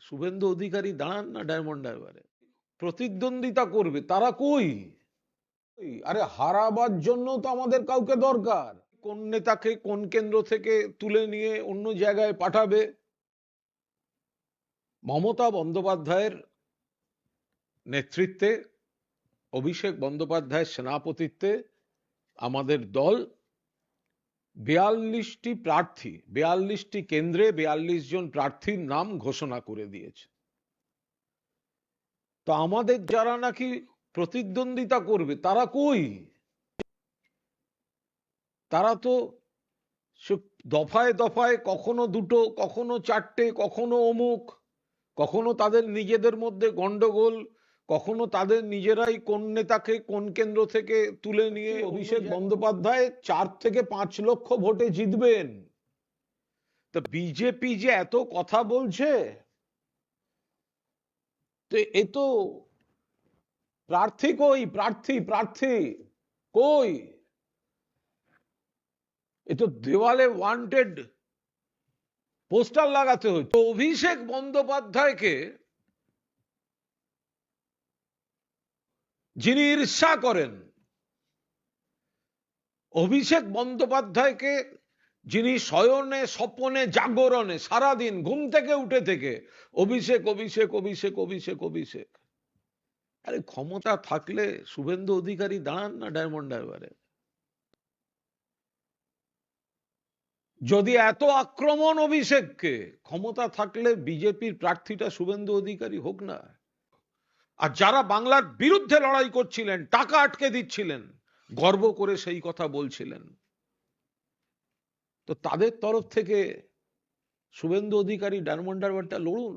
শুভেন্দু অধিকারী দাঁড়ান না ডায়মন্ড হারবারে। প্রতিদ্বন্দ্বিতা করবে, তারা কই? আরে হারাবার জন্য তো আমাদের কাউকে দরকার। কোন নেতাকে কোন কেন্দ্র থেকে তুলে নিয়ে অন্য জায়গায় পাঠাবে? মমতা বন্দ্যোপাধ্যায়ের নেতৃত্বে, অভিষেক বন্দ্যোপাধ্যায়ের সেনাপতিত্বে আমাদের দল বেয়াল্লিশটি প্রার্থী, বেয়াল্লিশটি কেন্দ্রে বেয়াল্লিশ জন প্রার্থীর নাম ঘোষণা করে দিয়েছে। তো আমাদের যারা নাকি প্রতিদ্বন্দ্বিতা করবে, তারা কই? তারা তো দফায় দফায় কখনো দুটো, কখনো চারটে, কখনো অমুক, কখনো তাদের নিজেদের মধ্যে গন্ডগোল কখনো তাদের নিজেরাই কোন নেতাকে কোন কেন্দ্র থেকে তুলে নিয়ে অভিষেক বন্দ্যোপাধ্যায় চার থেকে পাঁচ লক্ষ ভোটে জিতবেন। তো বিজেপি যে এত কথা বলছে তো এ তো প্রার্থী কই? প্রার্থী প্রার্থী কই? এ তো দেওয়ালে ওয়ান্টেড পোস্টার লাগাতে হচ্ছে। তো অভিষেক বন্দ্যোপাধ্যায়কে যিনি ঈর্ষা করেন, অভিষেক বন্দ্যোপাধ্যায়কে যিনি শয়নে, স্বপনে, জাগরণে, সারাদিন ঘুম থেকে, উঠে থেকে অভিষেক অভিষেক অভিষেক অভিষেক অভিষেক। আরে ক্ষমতা থাকলে শুভেন্দু অধিকারী দাঁড়ান না ডায়মন্ড যদি এত আক্রমণ অভিষেককে, ক্ষমতা থাকলে বিজেপির প্রার্থীটা শুভেন্দু অধিকারী হোক না। আর যারা বাংলার বিরুদ্ধে লড়াই করছিলেন, টাকা আটকে দিচ্ছিলেন, গর্ব করে সেই কথা বলছিলেন। তো তাদের তরফ থেকে শুভেন্দু অধিকারী ডায়মন্ড লড়ুন।